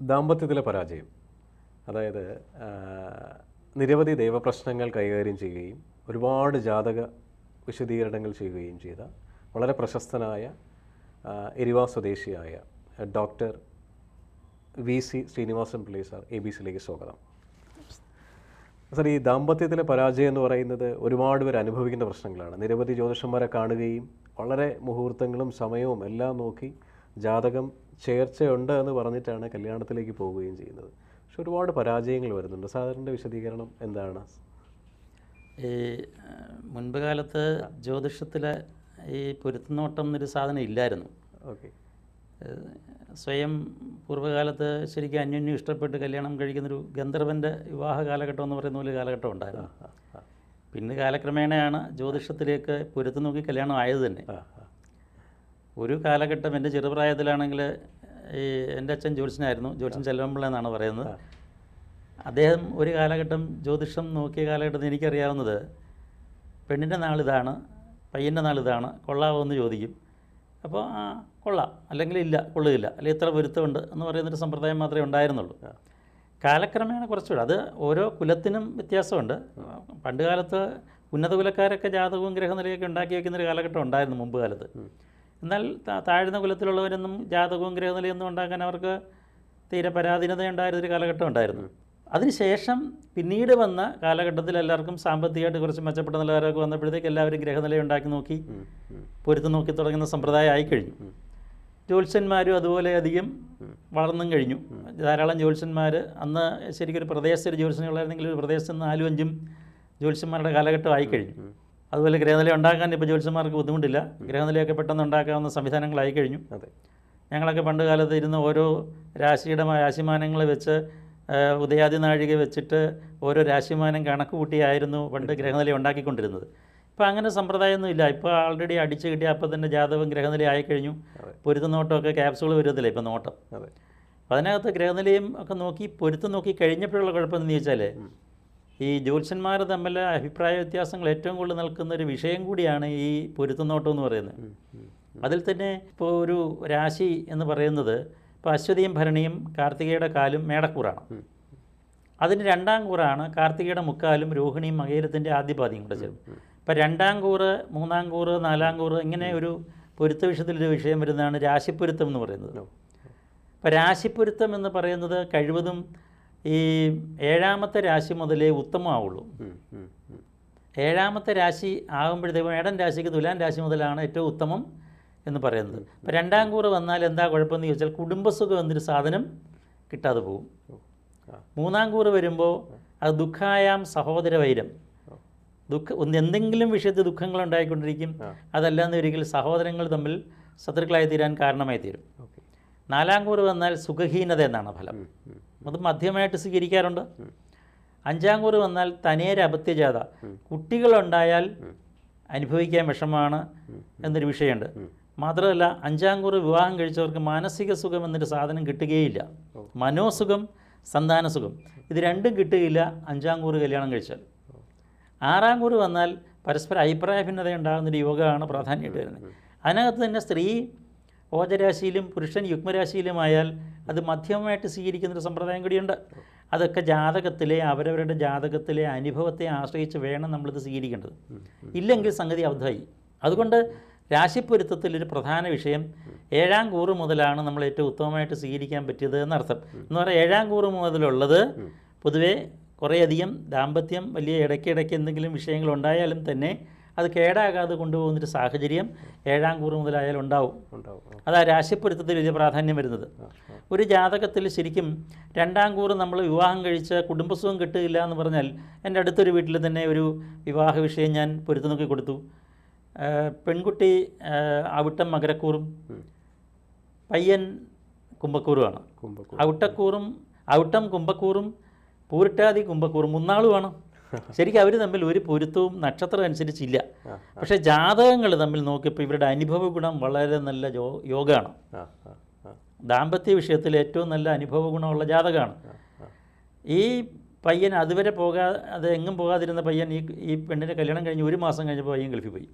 ദാമ്പത്യത്തിലെ പരാജയം. അതായത് നിരവധി ദൈവപ്രശ്നങ്ങൾ കൈകാര്യം ചെയ്യുകയും ഒരുപാട് ജാതക വിശദീകരണങ്ങൾ ചെയ്യുകയും ചെയ്ത വളരെ പ്രശസ്തനായ എരിവാ സ്വദേശിയായ doctor V C Sreenivasan പിള്ളി sir A B സിയിലേക്ക് സ്വാഗതം. സാർ ഈ ദാമ്പത്യത്തിലെ പരാജയം എന്ന് പറയുന്നത് ഒരുപാട് പേർ അനുഭവിക്കുന്ന പ്രശ്നങ്ങളാണ്. നിരവധി ജ്യോതിഷന്മാരെ കാണുകയും വളരെ മുഹൂർത്തങ്ങളും സമയവും എല്ലാം നോക്കി ജാതകം ചേർച്ചയുണ്ട് എന്ന് പറഞ്ഞിട്ടാണ് കല്യാണത്തിലേക്ക് പോവുകയും ചെയ്യുന്നത്. പക്ഷെ ഒരുപാട് പരാജയങ്ങൾ വരുന്നുണ്ട്. സാറിന്റെ വിശദീകരണം എന്താണ്? ഈ മുൻപ് കാലത്ത് ജ്യോതിഷത്തിൽ ഈ പൊരുത്തനോട്ടം എന്നൊരു സാധനം ഇല്ലായിരുന്നു. ഓക്കെ. സ്വയം പൂർവകാലത്ത് ശരിക്കും അന്യോന്യം ഇഷ്ടപ്പെട്ട് കല്യാണം കഴിക്കുന്നൊരു ഗന്ധർവന്റെ വിവാഹ കാലഘട്ടം എന്ന് പറയുന്ന ഒരു കാലഘട്ടം ഉണ്ടായിരുന്നു. പിന്നെ കാലക്രമേണയാണ് ജ്യോതിഷത്തിലേക്ക് പൊരുത്തു നോക്കി കല്യാണം ആയത് തന്നെ. ഒരു കാലഘട്ടം എന്റെ ചെറുപ്രായത്തിലാണെങ്കിൽ ഈ എന്റെ അച്ഛൻ ജ്യോത്സ്യനായിരുന്നു ജ്യോത്സ്യൻ ചെല്ലമ്പിള്ള എന്നാണ് പറയുന്നത്. അദ്ദേഹം ഒരു കാലഘട്ടം ജ്യോതിഷം നോക്കിയ കാലഘട്ടത്തിൽ എനിക്കറിയാവുന്നത് പെണ്ണിന്റെ നാളിതാണ് പയ്യന്റെ നാളിതാണ് കൊള്ളാവെന്ന് ചോദിക്കും. അപ്പോൾ ആ കൊള്ളാം. അല്ലെങ്കിൽ ഇല്ല കൊള്ളുകയില്ല. അല്ലെങ്കിൽ ഇത്ര പൊരുത്തമുണ്ട് എന്ന് പറയുന്നൊരു സമ്പ്രദായം മാത്രമേ ഉണ്ടായിരുന്നുള്ളൂ. കാലക്രമേണ കുറച്ചുകൂടെ അത് ഓരോ കുലത്തിനും വ്യത്യാസമുണ്ട്. പണ്ട് കാലത്ത് ഉന്നത കുലക്കാരൊക്കെ ജാതകവും ഗ്രഹനിലയൊക്കെ ഉണ്ടാക്കി വയ്ക്കുന്നൊരു കാലഘട്ടം ഉണ്ടായിരുന്നു മുമ്പ് കാലത്ത്. എന്നാൽ താഴ്ന്ന കുലത്തിലുള്ളവരൊന്നും ജാതകവും ഗ്രഹനിലയൊന്നും ഉണ്ടാക്കാൻ അവർക്ക് തീരെ പരാധീനത ഉണ്ടായിരുന്നൊരു കാലഘട്ടം ഉണ്ടായിരുന്നു. അതിനുശേഷം പിന്നീട് വന്ന കാലഘട്ടത്തിൽ എല്ലാവർക്കും സാമ്പത്തികമായിട്ട് കുറച്ച് മെച്ചപ്പെട്ട നിലവാരമൊക്കെ വന്നപ്പോഴത്തേക്ക് എല്ലാവരും ഗ്രഹനില ഉണ്ടാക്കി നോക്കി പൊരുത്തു നോക്കി തുടങ്ങുന്ന സമ്പ്രദായം ആയിക്കഴിഞ്ഞു. ജ്യോത്സ്യന്മാരും അതുപോലെ അധികം വളർന്നും കഴിഞ്ഞു. ധാരാളം ജ്യോത്സ്യന്മാർ അന്ന് ശരിക്കും ഒരു പ്രദേശത്തൊരു ജ്യോത്സ്യനുള്ളായിരുന്നെങ്കിൽ ഒരു പ്രദേശത്ത് നാലും അഞ്ചും ജ്യോത്സ്യന്മാരുടെ കാലഘട്ടം ആയിക്കഴിഞ്ഞു. അതുപോലെ ഗ്രഹനില ഉണ്ടാക്കാൻ ഇപ്പോൾ ജ്യോത്സ്യന്മാർക്ക് ബുദ്ധിമുട്ടില്ല. ഗ്രഹനിലയൊക്കെ പെട്ടെന്ന് ഉണ്ടാക്കാവുന്ന സംവിധാനങ്ങളായി കഴിഞ്ഞു. അതെ. ഞങ്ങളൊക്കെ പണ്ട് കാലത്ത് ഇരുന്ന് ഓരോ രാശിയുടെ രാശിമാനങ്ങൾ വെച്ച് ഉദയാദി നാഴിക വെച്ചിട്ട് ഓരോ രാശിമാനം കണക്ക് കൂട്ടിയായിരുന്നു പണ്ട് ഗ്രഹനില ഉണ്ടാക്കിക്കൊണ്ടിരുന്നത്. ഇപ്പോൾ അങ്ങനെ സമ്പ്രദായമൊന്നും ഇല്ല. ഇപ്പോൾ ആൾറെഡി അടിച്ചു കിട്ടിയ അപ്പോൾ തന്നെ ജാതകം ഗ്രഹനില ആയിക്കഴിഞ്ഞു പൊരുത്തം നോട്ടമൊക്കെ ക്യാപ്സുകൾ വരുന്നില്ല ഇപ്പോൾ നോട്ടം. അതെ. അപ്പോൾ അതിനകത്ത് ഗ്രഹനിലയും ഒക്കെ നോക്കി പൊരുത്തം നോക്കി കഴിഞ്ഞപ്പോഴുള്ള കുഴപ്പമെന്ന് ചോദിച്ചാൽ ഈ ജ്യോത്സ്യന്മാർ തമ്മിൽ അഭിപ്രായ വ്യത്യാസങ്ങൾ ഏറ്റവും കൂടുതൽ നിൽക്കുന്ന ഒരു വിഷയം കൂടിയാണ് ഈ പൊരുത്തനോട്ടം എന്ന് പറയുന്നത്. അതിൽ തന്നെ ഇപ്പോൾ ഒരു രാശി എന്ന് പറയുന്നത് ഇപ്പോൾ അശ്വതിയും ഭരണിയും കാർത്തികയുടെ കാലും മേടക്കൂറാണ്. അതിന് രണ്ടാം കൂറാണ് കാർത്തികയുടെ മുക്കാലും രോഹിണിയും മകേരത്തിന്റെ ആദ്യപാതിയും കൂടെ ചേരും ഇപ്പോൾ രണ്ടാം കൂറ് മൂന്നാം കൂറ് നാലാം കൂറ് ഇങ്ങനെ ഒരു പൊരുത്ത വിഷയത്തിലൊരു വിഷയം വരുന്നതാണ് രാശിപ്പൊരുത്തം എന്ന് പറയുന്നത്. ഇപ്പോൾ രാശിപ്പൊരുത്തം എന്ന് പറയുന്നത് കഴിവതും ഈ ഏഴാമത്തെ രാശി മുതലേ ഉത്തമമാവുള്ളൂ. ഏഴാമത്തെ രാശി ആകുമ്പോഴത്തേക്കും ഏടൻ രാശിക്ക് തുലാൻ രാശി മുതലാണ് ഏറ്റവും ഉത്തമം എന്ന് പറയുന്നത്. അപ്പോൾ രണ്ടാം കൂറ് വന്നാൽ എന്താ കുഴപ്പമെന്ന് ചോദിച്ചാൽ കുടുംബസുഖം എന്നൊരു സാധനം കിട്ടാതെ പോകും. മൂന്നാം കൂറ് വരുമ്പോൾ അത് ദുഃഖായാം സഹോദര വൈരം. ദുഃഖ ഒന്ന് എന്തെങ്കിലും വിഷയത്തിൽ ദുഃഖങ്ങൾ ഉണ്ടായിക്കൊണ്ടിരിക്കും. അതല്ലാന്ന് ഒരിക്കൽ സഹോദരങ്ങൾ തമ്മിൽ ശത്രുക്കളായി തീരാൻ കാരണമായി തീരും നാലാം കൂറ് വന്നാൽ സുഖഹീനത എന്നാണ് ഫലം. അത് മധ്യമായിട്ട് സ്വീകരിക്കാറുണ്ട്. അഞ്ചാം കൂറ് വന്നാൽ തനിയൊരു അപത്യജാത. കുട്ടികളുണ്ടായാൽ അനുഭവിക്കാൻ വിഷമമാണ് എന്നൊരു വിഷയമുണ്ട്. മാത്രമല്ല അഞ്ചാം കൂറ് വിവാഹം കഴിച്ചവർക്ക് മാനസിക സുഖം എന്നൊരു സാധനം കിട്ടുകയില്ല. മനോസുഖം സന്താനസുഖം. ഇത് രണ്ടും കിട്ടുകയില്ല അഞ്ചാം കൂറ് കല്യാണം കഴിച്ചാൽ. ആറാം കൂറ് വന്നാൽ പരസ്പര അഭിപ്രായ ഭിന്നത ഉണ്ടാകുന്നൊരു യോഗമാണ് പ്രാധാന്യമായിട്ട് വരുന്നത് അതിനകത്ത് തന്നെ സ്ത്രീ ഓജരാശിയിലും പുരുഷൻ യുഗ്മരാശിയിലുമായാൽ അത് മധ്യമമായിട്ട് സ്വീകരിക്കുന്നൊരു സമ്പ്രദായം കൂടിയുണ്ട്. അതൊക്കെ ജാതകത്തിലെ അവരവരുടെ ജാതകത്തിലെ അനുഭവത്തെ ആശ്രയിച്ച് വേണം നമ്മളിത് സ്വീകരിക്കേണ്ടത്. ഇല്ലെങ്കിൽ സംഗതി അബദ്ധമായി അതുകൊണ്ട് രാശിപ്പൊരുത്തത്തിൽ ഒരു പ്രധാന വിഷയം ഏഴാം കൂറ് മുതലാണ് നമ്മൾ ഏറ്റവും ഉത്തമമായിട്ട് സ്വീകരിക്കാൻ പറ്റിയത് എന്നർത്ഥം. എന്ന് പറഞ്ഞാൽ ഏഴാം കൂറ് മുതലുള്ളത് പൊതുവേ കുറേയധികം ദാമ്പത്യം വലിയ ഇടയ്ക്കിടയ്ക്ക് എന്തെങ്കിലും വിഷയങ്ങൾ ഉണ്ടായാലും തന്നെ അത് കേടാകാതെ കൊണ്ടുപോകുന്നൊരു സാഹചര്യം ഏഴാം കൂറ് മുതലായാലും ഉണ്ടാവും. അതാ രാശിപ്പൊരുത്തത്തിൽ വലിയ പ്രാധാന്യം വരുന്നത്. ഒരു ജാതകത്തിൽ ശരിക്കും രണ്ടാം കൂറ് നമ്മൾ വിവാഹം കഴിച്ച കുടുംബസുഖം കിട്ടുകയില്ല എന്ന് പറഞ്ഞാൽ എന്റെ അടുത്തൊരു വീട്ടിൽ തന്നെ ഒരു വിവാഹ വിഷയം ഞാൻ പൊരുത്തു നോക്കി കൊടുത്തു പെൺകുട്ടി അവിട്ടം മകരക്കൂറും പയ്യൻ കുംഭക്കൂറുമാണ്. കുംഭക്കൂ ഔട്ടക്കൂറും ഔട്ടം കുംഭക്കൂറും പൂരിട്ടാതി കുംഭക്കൂറും മൂന്നാളുമാണ്. ശരിക്കും അവർ തമ്മിൽ ഒരു പൊരുത്തവും നക്ഷത്രം അനുസരിച്ചില്ല. പക്ഷെ ജാതകങ്ങൾ തമ്മിൽ നോക്കിയപ്പോൾ ഇവരുടെ അനുഭവ ഗുണം വളരെ നല്ല ജോ യോഗമാണ് ദാമ്പത്യ വിഷയത്തിൽ ഏറ്റവും നല്ല അനുഭവ ഗുണമുള്ള ജാതകമാണ്. ഈ പയ്യൻ അതുവരെ പോകാതെ എങ്ങും പോകാതിരുന്ന പയ്യൻ ഈ ഈ പെണ്ണിന്റെ കല്യാണം കഴിഞ്ഞ് ഒരു മാസം കഴിഞ്ഞപ്പോൾ പയ്യൻ ഗൾഫിൽ പോയി.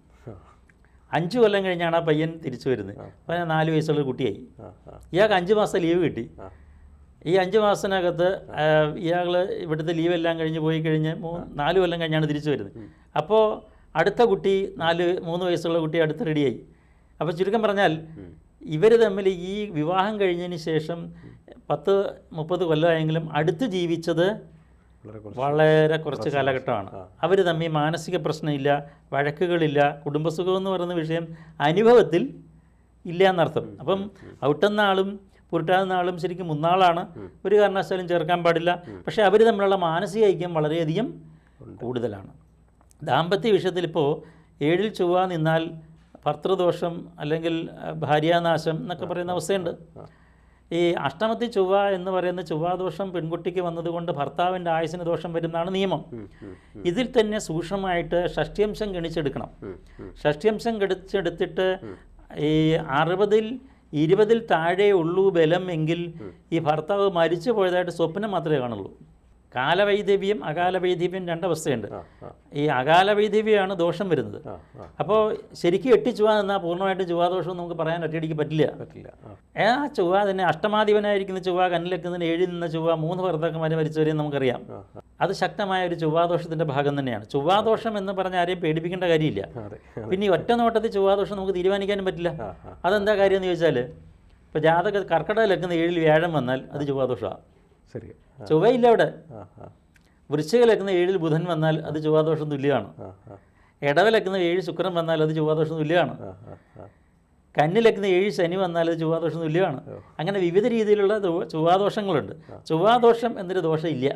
അഞ്ച് കൊല്ലം കഴിഞ്ഞാണ് ആ പയ്യൻ തിരിച്ചു വരുന്നത്. അപ്പോൾ നാല് വയസ്സുള്ള കുട്ടിയായി. ഇയാൾക്ക് അഞ്ച് മാസം ലീവ് കിട്ടി. ഈ അഞ്ച് മാസത്തിനകത്ത് ഇയാൾ ഇവിടുത്തെ ലീവെല്ലാം കഴിഞ്ഞ് പോയി കഴിഞ്ഞ് നാല് കൊല്ലം കഴിഞ്ഞാണ് തിരിച്ചു വരുന്നത്. അപ്പോൾ അടുത്ത കുട്ടി നാല് മൂന്ന് വയസ്സുള്ള കുട്ടി അടുത്ത് റെഡിയായി അപ്പോൾ ചുരുക്കം പറഞ്ഞാൽ ഇവർ തമ്മിൽ ഈ വിവാഹം കഴിഞ്ഞതിന് ശേഷം പത്ത് മുപ്പത് കൊല്ലമായെങ്കിലും അടുത്ത് ജീവിച്ചത് വളരെ കുറച്ച് വളരെ കുറച്ച് കാലഘട്ടമാണ്. അവർ തമ്മിൽ മാനസിക പ്രശ്നമില്ല വഴക്കുകളില്ല കുടുംബസുഖം എന്ന് പറയുന്ന വിഷയം അനുഭവത്തിൽ ഇല്ല എന്നർത്ഥം. അപ്പം ഔട്ടെന്ന ആളും പുരുട്ടാകുന്ന നാളും ശരിക്കും മുന്നാളാണ്. ഒരു കാരണവശാലും ചേർക്കാൻ പാടില്ല. പക്ഷേ അവർ തമ്മിലുള്ള മാനസിക ഐക്യം വളരെയധികം കൂടുതലാണ്. ദാമ്പത്യ വിഷയത്തിൽ ഇപ്പോൾ ഏഴിൽ ചൊവ്വ നിന്നാൽ ഭർത്തൃദോഷം അല്ലെങ്കിൽ ഭാര്യാനാശം എന്നൊക്കെ പറയുന്ന അവസ്ഥയുണ്ട്. ഈ അഷ്ടമത്തി ചൊവ്വ എന്ന് പറയുന്ന ചൊവ്വാദോഷം പെൺകുട്ടിക്ക് വന്നതുകൊണ്ട് ഭർത്താവിന്റെ ആയുസിന് ദോഷം വരുന്നതാണ് നിയമം. ഇതിൽ തന്നെ സൂക്ഷ്മമായിട്ട് ഷഷ്ട്യംശം ഗണിച്ചെടുക്കണം. ഷഷ്ട്യംശം ഗണിച്ചെടുത്തിട്ട് ഈ അറുപതിൽ ഇരുപതിൽ താഴെ ഉള്ളൂ ബലം എങ്കിൽ ഈ ഭർത്താവ് മരിച്ചു പോയതായിട്ട് സ്വപ്നം മാത്രമേ കാണുള്ളൂ. കാലവൈദവ്യം അകാലവൈദവ്യം രണ്ടവസ്ഥയുണ്ട് ഈ അകാലവൈദവ്യമാണ് ദോഷം വരുന്നത്. അപ്പോൾ ശരിക്കും എട്ടി ചുവ എന്നാൽ പൂർണമായിട്ട് ചുവാദോഷം നമുക്ക് പറയാൻ ഒറ്റയടിക്ക് പറ്റില്ല. പറ്റില്ല ആ. ചുവ തന്നെ അഷ്ടമാധിപനായിരിക്കുന്ന ചുവ കണ്ണിലെക്കുന്നതിന് ഏഴിൽ നിന്ന ചുവ മൂന്ന് ഭർത്താക്കന്മാർ മരിച്ചവരെയും നമുക്കറിയാം. അത് ശക്തമായ ഒരു ചൊവ്വാദോഷത്തിന്റെ ഭാഗം തന്നെയാണ്. ചൊവ്വാദോഷം എന്ന് പറഞ്ഞാൽ ആരെയും പേടിപ്പിക്കേണ്ട കാര്യമില്ല. പിന്നെ ഈ ഒറ്റ നോട്ടത്തിൽ ചൊവ്വാദോഷം നമുക്ക് തീരുമാനിക്കാനും പറ്റില്ല. അതെന്താ കാര്യം എന്ന് ചോദിച്ചാൽ ഇപ്പോൾ ജാതക കർക്കിടകലക്കുന്ന ഏഴിൽ വ്യാഴം വന്നാൽ അത് ചൊവ്വാദോഷമാണ് ശരി ചൊവ്വയില്ല അവിടെ. വൃശ്ചികലക്കുന്ന ഏഴിൽ ബുധൻ വന്നാൽ അത് ചൊവ്വാദോഷം തുല്യമാണ്. ഇടവലക്കുന്ന ഏഴ് ശുക്രൻ വന്നാൽ അത് ചൊവ്വാദോഷം തുല്യമാണ്. കന്നിലെക്കുന്ന ഏഴ് ശനി വന്നാൽ അത് ചൊവ്വാദോഷം തുല്യമാണ്. അങ്ങനെ വിവിധ രീതിയിലുള്ള ചൊവ്വാദോഷങ്ങളുണ്ട്. ചൊവ്വാദോഷം എന്നൊരു ദോഷമില്ല.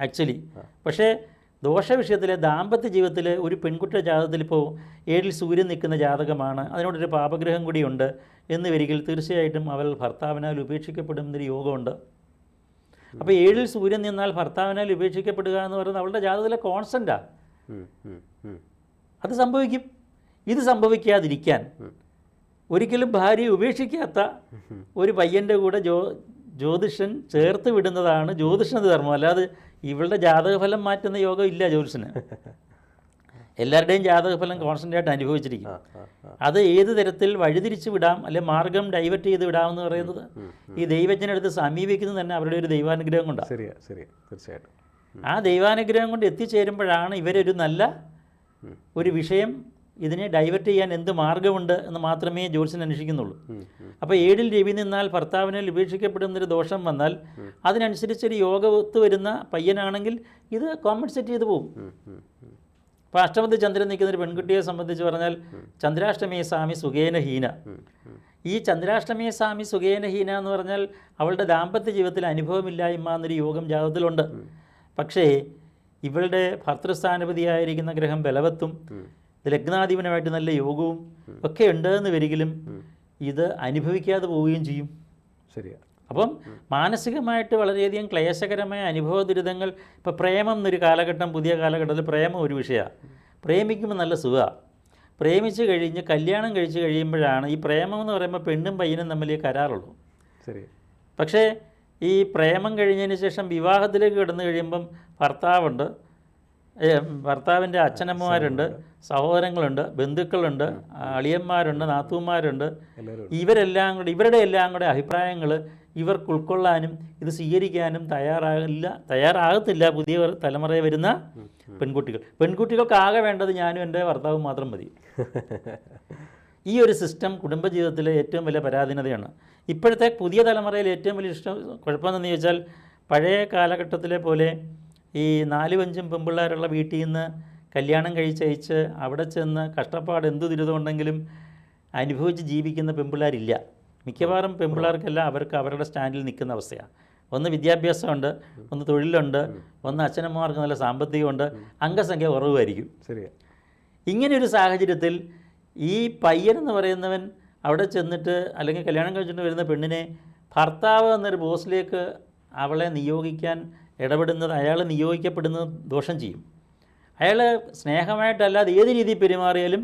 ആക്ച്വലി. പക്ഷേ ദോഷ വിഷയത്തിൽ ദാമ്പത്യ ജീവിതത്തിൽ ഒരു പെൺകുട്ടിയുടെ ജാതകത്തിൽ ഇപ്പോൾ ഏഴിൽ സൂര്യൻ നിൽക്കുന്ന ജാതകമാണ്. അതിനോടൊരു പാപഗ്രഹം കൂടിയുണ്ട് എന്ന് വരികിൽ തീർച്ചയായിട്ടും അവൾ ഭർത്താവിനാൽ ഉപേക്ഷിക്കപ്പെടുന്നൊരു യോഗമുണ്ട്. അപ്പോൾ ഏഴിൽ സൂര്യൻ നിന്നാൽ ഭർത്താവിനാൽ ഉപേക്ഷിക്കപ്പെടുക എന്ന് പറയുന്നത് അവളുടെ ജാതകത്തിലെ ഉം. അത് സംഭവിക്കും. ഇത് സംഭവിക്കാതിരിക്കാൻ ഒരിക്കലും ഭാര്യയെ ഉപേക്ഷിക്കാത്ത ഒരു പയ്യന്റെ കൂടെ ജ്യോ ജ്യോതിഷൻ ചേർത്ത് വിടുന്നതാണ് ജ്യോതിഷ ധർമ്മം. അല്ലാതെ ഇവളുടെ ജാതകഫലം മാറ്റുന്ന യോഗം ഇല്ല ജ്യോതിഷന്. എല്ലാവരുടെയും ജാതകഫലം കോൺസ്റ്റന്റ് ആയിട്ട് അനുഭവിച്ചിരിക്കും അത് ഏത് തരത്തിൽ വഴിതിരിച്ച് വിടാം അല്ലെ മാർഗം ഡൈവേർട്ട് ചെയ്ത് വിടാം എന്ന് പറയുന്നത് ഈ ദൈവജ്ഞനടുത്ത് സമീപിക്കുന്നത് തന്നെ അവരുടെ ഒരു ദൈവാനുഗ്രഹം കൊണ്ടാണ്. ശരിയാ ശരി തീർച്ചയായിട്ടും. ആ ദൈവാനുഗ്രഹം കൊണ്ട് എത്തിച്ചേരുമ്പോഴാണ് ഇവരൊരു നല്ല ഒരു വിഷയം ഇതിനെ ഡൈവേർട്ട് ചെയ്യാൻ എന്ത് മാർഗമുണ്ട് എന്ന് മാത്രമേ ജ്യോത്സ്യൻ അന്വേഷിക്കുന്നുള്ളൂ. അപ്പോൾ ഏഴിൽ രവി നിന്നാൽ ഭർത്താവിനെ ഉപേക്ഷിക്കപ്പെടുന്നൊരു ദോഷം വന്നാൽ അതിനനുസരിച്ചൊരു യോഗ ഒത്തു വരുന്ന പയ്യനാണെങ്കിൽ ഇത് കോമ്പൻസേറ്റ് ചെയ്തു പോകും. ഇപ്പോൾ അഷ്ടമത്തിൽ ചന്ദ്രൻ നിൽക്കുന്ന ഒരു പെൺകുട്ടിയെ സംബന്ധിച്ച് പറഞ്ഞാൽ ചന്ദ്രാഷ്ടമി സ്വാമി സുഖേന ഹീന. ഉം, ഉം. ഈ ചന്ദ്രാഷ്ടമി സ്വാമി സുഖേനഹീന എന്ന് പറഞ്ഞാൽ അവളുടെ ദാമ്പത്യ ജീവിതത്തിൽ അനുഭവമില്ലായ്മ എന്നൊരു യോഗം ജാതത്തിലുണ്ട് പക്ഷേ ഇവളുടെ ഭർത്തൃസ്ഥാനപതിയായിരിക്കുന്ന ഗ്രഹം ബലവത്തും ലഗ്നാധിപനുമായിട്ട് നല്ല യോഗവും ഒക്കെ ഉണ്ടെന്ന് വരികിലും ഇത് അനുഭവിക്കാതെ പോവുകയും ചെയ്യും. ശരിയാ. അപ്പം മാനസികമായിട്ട് വളരെയധികം ക്ലേശകരമായ അനുഭവ ദുരിതങ്ങൾ ഇപ്പോൾ പ്രേമം എന്നൊരു കാലഘട്ടം പുതിയ കാലഘട്ടത്തിൽ പ്രേമം ഒരു വിഷയമാണ്. പ്രേമിക്കുമ്പോൾ നല്ല സുഖമാണ്. പ്രേമിച്ച് കഴിഞ്ഞ് കല്യാണം കഴിച്ച് കഴിയുമ്പോഴാണ് ഈ പ്രേമം എന്ന് പറയുമ്പോൾ പെണ്ണും പയ്യനും തമ്മിൽ കരാറുള്ളൂ. ശരി. പക്ഷേ ഈ പ്രേമം കഴിഞ്ഞതിന് ശേഷം വിവാഹത്തിലേക്ക് കിടന്നു കഴിയുമ്പം ഭർത്താവുണ്ട്. ഭർത്താവിന്റെ അച്ഛനമ്മമാരുണ്ട് സഹോദരങ്ങളുണ്ട് ബന്ധുക്കളുണ്ട് അളിയന്മാരുണ്ട് നാത്തൂന്മാരുണ്ട്. ഇവരെല്ലാം കൂടെ ഇവരുടെ എല്ലാം കൂടെ അഭിപ്രായങ്ങൾ ഇവർക്ക് ഉൾക്കൊള്ളാനും ഇത് സ്വീകരിക്കാനും തയ്യാറാകില്ല തയ്യാറാകത്തില്ല പുതിയ തലമുറയിൽ വരുന്ന പെൺകുട്ടികൾ. പെൺകുട്ടികൾക്ക് ആകെ വേണ്ടത് ഞാനും എന്റെ ഭർത്താവും മാത്രം മതി. ഈ ഒരു സിസ്റ്റം കുടുംബജീവിതത്തിലെ ഏറ്റവും വലിയ പരാധീനതയാണ്. ഇപ്പോഴത്തെ പുതിയ തലമുറയിൽ ഏറ്റവും വലിയ ഇഷ്ടം കുഴപ്പമെന്ന് ചോദിച്ചാൽ പഴയ കാലഘട്ടത്തിലെ പോലെ ഈ നാലും അഞ്ചും പെൺപിള്ളേരുള്ള വീട്ടിൽ നിന്ന് കല്യാണം കഴിച്ചയച്ച് അവിടെ ചെന്ന് കഷ്ടപ്പാട് എന്തു ദുരിതമുണ്ടെങ്കിലും അനുഭവിച്ച് ജീവിക്കുന്ന പെൺപിള്ളേരില്ല മിക്കവാറും പെൺപിള്ളേർക്കെല്ലാം അവർക്ക് അവരുടെ സ്റ്റാൻഡിൽ നിൽക്കുന്ന അവസ്ഥയാണ്. ഒന്ന് വിദ്യാഭ്യാസമുണ്ട് ഒന്ന് തൊഴിലുണ്ട് ഒന്ന് അച്ഛനമ്മമാർക്ക് നല്ല സാമ്പത്തികമുണ്ട് അംഗസംഖ്യ കുറവുമായിരിക്കും ശരിയാ. ഇങ്ങനെ ഒരു സാഹചര്യത്തിൽ ഈ പയ്യൻ എന്ന് പറയുന്നവൻ അവിടെ ചെന്നിട്ട് അല്ലെങ്കിൽ കല്യാണം കഴിച്ചിട്ട് വരുന്ന പെണ്ണിനെ ഭർത്താവ് എന്നൊരു ബോസിലേക്ക് അവളെ നിയോഗിക്കാൻ ഇടപെടുന്നത് അയാൾ നിയോഗിക്കപ്പെടുന്നത് ദോഷം ചെയ്യും. അയാൾ സ്നേഹമായിട്ടല്ലാതെ ഏത് രീതിയിൽ പെരുമാറിയാലും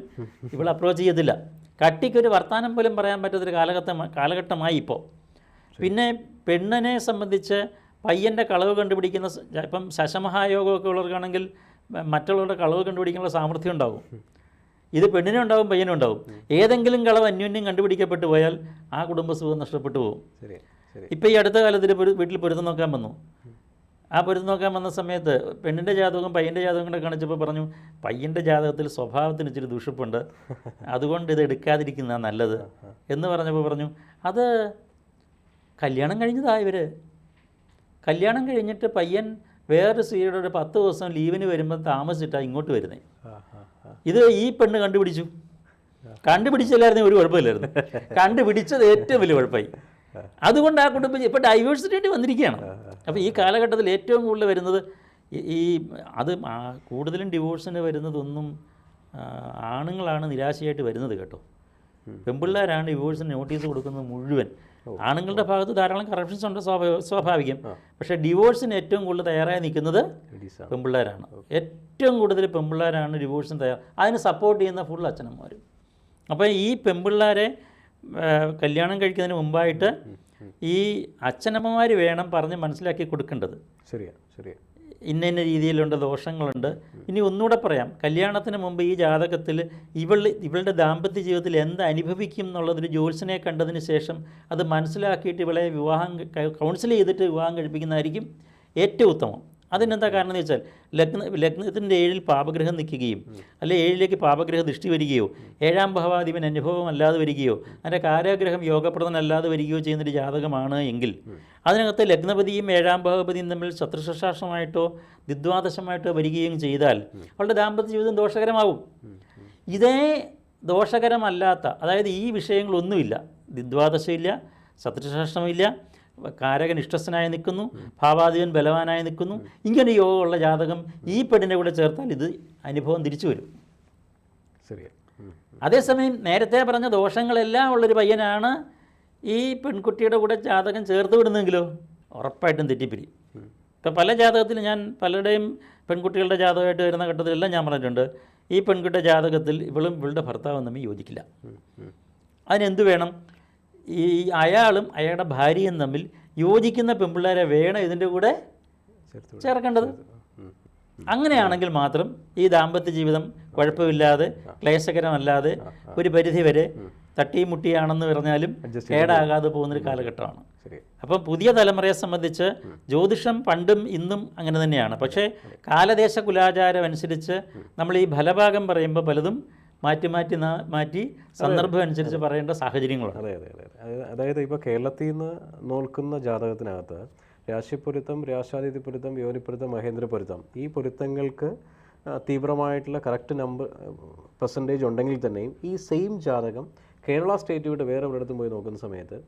ഇവൾ അപ്രോച്ച് ചെയ്യത്തില്ല. കട്ടിക്കൊരു വർത്തമാനം പോലും പറയാൻ പറ്റാത്തൊരു കാലഘട്ടം കാലഘട്ടമായി ഇപ്പോൾ. പിന്നെ പെണ്ണിനെ സംബന്ധിച്ച് പയ്യന്റെ കളവ് കണ്ടുപിടിക്കുന്ന ഇപ്പം ശശമഹായോഗമൊക്കെ ഉള്ളവർക്കാണെങ്കിൽ മറ്റുള്ളവരുടെ കളവ് കണ്ടുപിടിക്കാനുള്ള സാമർഥ്യം ഉണ്ടാകും ഇത് പെണ്ണിനും ഉണ്ടാവും പയ്യനും ഉണ്ടാവും. ഏതെങ്കിലും കളവ് അന്യോന്യം കണ്ടുപിടിക്കപ്പെട്ടു പോയാൽ ആ കുടുംബസുഖം നഷ്ടപ്പെട്ടു പോകും. ഇപ്പം ഈ അടുത്ത കാലത്തിൽ വീട്ടിൽ പൊരുത്തം നോക്കാൻ വന്നു. ആ പൊരുത്തം നോക്കാൻ വന്ന സമയത്ത് പെണ്ണിന്റെ ജാതകവും പയ്യന്റെ ജാതകവും കൂടെ കാണിച്ചപ്പോൾ പറഞ്ഞു പയ്യന്റെ ജാതകത്തിൽ സ്വഭാവത്തിന് ഇച്ചിരി ദുഷിപ്പുണ്ട്. അതുകൊണ്ട് ഇത് എടുക്കാതിരിക്കുന്നതാണ് നല്ലത്. എന്ന് പറഞ്ഞപ്പോൾ പറഞ്ഞു അത് കല്യാണം കഴിഞ്ഞതാ ഇവർ കല്യാണം കഴിഞ്ഞിട്ട് പയ്യൻ വേറൊരു സ്ത്രീയുടെ ഒരു പത്ത് ദിവസം ലീവിന് വരുമ്പോൾ താമസിച്ചിട്ടാണ് ഇങ്ങോട്ട് വരുന്നത് ഇത് ഈ പെണ്ണ് കണ്ടുപിടിച്ചു. കണ്ടുപിടിച്ചില്ലായിരുന്നു ഒരു കുഴപ്പമില്ലായിരുന്നു. കണ്ടുപിടിച്ചത് ഏറ്റവും വലിയ കുഴപ്പമായി അതുകൊണ്ട് ആ കുടുംബം ഇപ്പോൾ ഡൈവേഴ്സിറ്റി ആയിട്ട് വന്നിരിക്കുകയാണ്. അപ്പോൾ ഈ കാലഘട്ടത്തിൽ ഏറ്റവും കൂടുതൽ വരുന്നത് ഈ- അത് കൂടുതലും ഡിവോഴ്സിന് വരുന്നതൊന്നും ആണുങ്ങളാണ് നിരാശയായിട്ട് വരുന്നത് കേട്ടോ. പെമ്പിള്ളേരാണ് ഡിവോഴ്സിന് നോട്ടീസ് കൊടുക്കുന്നത് മുഴുവൻ. ആണുങ്ങളുടെ ഭാഗത്ത് ധാരാളം കറപ്ഷൻസ് ഉണ്ട് സ്വാഭാവിക. സ്വാഭാവികം പക്ഷേ ഡിവോഴ്സിന് ഏറ്റവും കൂടുതൽ തയ്യാറായി നിൽക്കുന്നത് പെമ്പിള്ളേരാണ്. ഏറ്റവും കൂടുതൽ പെമ്പിള്ളേരാണ് ഡിവോഴ്സിന് തയ്യാർ അതിന് സപ്പോർട്ട് ചെയ്യുന്ന ഫുൾ അച്ഛനന്മാരും അപ്പോൾ ഈ പെൺപിള്ളേരെ ആ, കല്യാണം കഴിക്കുന്നതിന് മുമ്പായിട്ട് ഈ അച്ഛനമ്മമാർ വേണം പറഞ്ഞ് മനസ്സിലാക്കി കൊടുക്കേണ്ടത്. ശരിയാ ശരിയാ. ഇന്ന ഇന്ന രീതിയിലുണ്ട് ദോഷങ്ങളുണ്ട്. ഇനി ഒന്നുകൂടെ പറയാം. കല്യാണത്തിന് മുമ്പ് ഈ ജാതകത്തിൽ ഇവൾ ഇവളുടെ ദാമ്പത്യ ജീവിതത്തിൽ എന്ത് അനുഭവിക്കും എന്നുള്ളതൊരു ജ്യോത്സ്യനെ കണ്ടതിന് ശേഷം അത് മനസ്സിലാക്കിയിട്ട് ഇവളെ വിവാഹം കൗൺസിൽ ചെയ്തിട്ട് വിവാഹം കഴിപ്പിക്കുന്നതായിരിക്കും ഏറ്റവും ഉത്തമം. അതിനെന്താ കാരണം എന്ന് വെച്ചാൽ ലഗ്ന ലഗ്നത്തിന്റെ ഏഴിൽ പാപഗ്രഹം നിൽക്കുകയും അല്ലെ ഏഴിലേക്ക് പാപഗ്രഹ ദൃഷ്ടി വരികയോ ഏഴാം ഭാവാധിപൻ അനുഭവം അല്ലാതെ വരികയോ അതിന്റെ കാരാഗ്രഹം യോഗപ്രദനല്ലാതെ വരികയോ ചെയ്യുന്നൊരു ജാതകമാണ് എങ്കിൽ അതിനകത്ത് ലഗ്നപതിയും ഏഴാം ഭവപതിയും തമ്മിൽ ശത്രുശാസമായിട്ടോ ദിദ്വാദശമായിട്ടോ വരികയും ചെയ്താൽ അവളുടെ ദാമ്പത്യ ജീവിതം ദോഷകരമാവും. ഇതേ ദോഷകരമല്ലാത്ത അതായത് ഈ വിഷയങ്ങളൊന്നുമില്ല. ദിദ്വാദശമില്ല ശത്രുശാസ്ത്രമില്ല കാരകൻ ഇഷ്ടസ്ഥനായി നിൽക്കുന്നു ഭാവാധിപൻ ബലവാനായി നിൽക്കുന്നു. ഇങ്ങനെ യോഗമുള്ള ജാതകം ഈ പെണ്ണിനെ കൂടെ ചേർത്താൽ ഇത് അനുഭവം തിരിച്ചു വരും. ശരിയാ. അതേസമയം നേരത്തെ പറഞ്ഞ ദോഷങ്ങളെല്ലാം ഉള്ളൊരു പയ്യനാണ് ഈ പെൺകുട്ടിയുടെ കൂടെ ജാതകം ചേർത്ത് വിടുന്നെങ്കിലോ? ഉറപ്പായിട്ടും തെറ്റിപ്പിരി. ഇപ്പം പല ജാതകത്തിൽ ഞാൻ പലരുടെയും പെൺകുട്ടികളുടെ ജാതകമായിട്ട് വരുന്ന ഘട്ടത്തിലെല്ലാം ഞാൻ പറഞ്ഞിട്ടുണ്ട്. ഈ പെൺകുട്ടിയുടെ ജാതകത്തിൽ ഇവളും ഇവളുടെ ഭർത്താവും തമ്മിൽ യോജിക്കില്ല. അതിനെന്ത് വേണം? ഈ അയാളും അയാളുടെ ഭാര്യയും തമ്മിൽ യോജിക്കുന്ന പെൺപിള്ളേരെ വേണം ഇതിന്റെ കൂടെ ചേർക്കേണ്ടത്. അങ്ങനെയാണെങ്കിൽ മാത്രം ഈ ദാമ്പത്യ ജീവിതം കുഴപ്പമില്ലാതെ ക്ലേശകരമല്ലാതെ ഒരു പരിധി വരെ തട്ടിയും മുട്ടിയാണെന്ന് പറഞ്ഞാലും കേടാകാതെ പോകുന്നൊരു കാലഘട്ടമാണ്. അപ്പം പുതിയ തലമുറയെ സംബന്ധിച്ച് ജ്യോതിഷം പണ്ടും ഇന്നും അങ്ങനെ തന്നെയാണ്. പക്ഷേ കാലദേശ കുലാചാരം അനുസരിച്ച് നമ്മൾ ഈ ഫലഭാഗം പറയുമ്പോൾ പലതും മാറ്റി മാറ്റി മാറ്റി സന്ദർഭം അനുസരിച്ച് പറയേണ്ട സാഹചര്യങ്ങളാണ്. അതെ അതെ അതെ അതായത് ഇപ്പോൾ കേരളത്തിൽ നിന്ന് നോൽക്കുന്ന ജാതകത്തിനകത്ത് രാശിപ്പൊരുത്തം രാശാതിഥി പൊരുത്തം യോനിപ്പൊരുത്തം മഹേന്ദ്ര പൊരുത്തം ഈ പൊരുത്തങ്ങൾക്ക് തീവ്രമായിട്ടുള്ള കറക്റ്റ് നമ്പർ പെർസെന്റേജ് ഉണ്ടെങ്കിൽ തന്നെയും ഈ സെയിം ജാതകം കേരള സ്റ്റേറ്റ് വിട്ട് വേറെ ഒരിടത്തും പോയി നോക്കുന്ന സമയത്ത്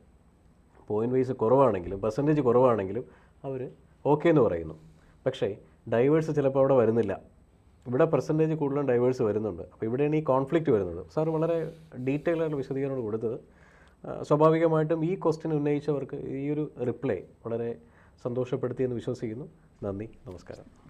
പോയിന്റ് വൈസ് കുറവാണെങ്കിലും പെർസെന്റേജ് കുറവാണെങ്കിലും അവർ ഓക്കെ എന്ന് പറയുന്നു. പക്ഷേ ഡൈവേഴ്സ് ചിലപ്പോൾ അവിടെ വരുന്നില്ല. ഇവിടെ പെർസെന്റേജ് കൂടുതലും ഡൈവേഴ്സ് വരുന്നുണ്ട്. അപ്പോൾ ഇവിടെയാണ് ഈ കോൺഫ്ലിക്റ്റ് വരുന്നത്. സാർ വളരെ ഡീറ്റെയിൽ ആയിട്ട് വിശദീകരണം കൊടുത്തത്. സ്വാഭാവികമായിട്ടും ഈ ക്വസ്റ്റ്യൻ ഉന്നയിച്ചവർക്ക് ഈ ഒരു റിപ്ലൈ വളരെ സന്തോഷപ്പെടുത്തിയെന്ന് വിശ്വസിക്കുന്നു. നന്ദി. നമസ്കാരം.